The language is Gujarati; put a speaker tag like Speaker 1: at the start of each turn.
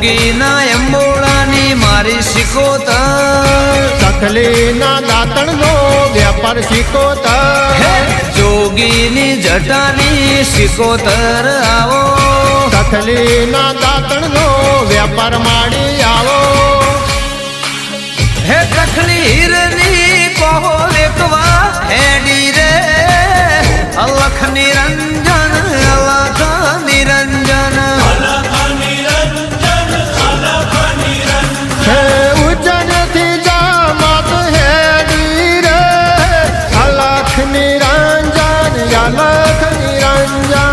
Speaker 1: જોગીના અંબોળાની મારી શિકોતર
Speaker 2: સખલીના દાંતણનો વેપાર શીખોતર.
Speaker 1: જોગીની જટાની શિકોતર આવો.
Speaker 2: સખલીના દાંતણનો વેપાર માડી આવો.
Speaker 1: હે કખલી હીરની કહો વેકવા હેડી Ganja.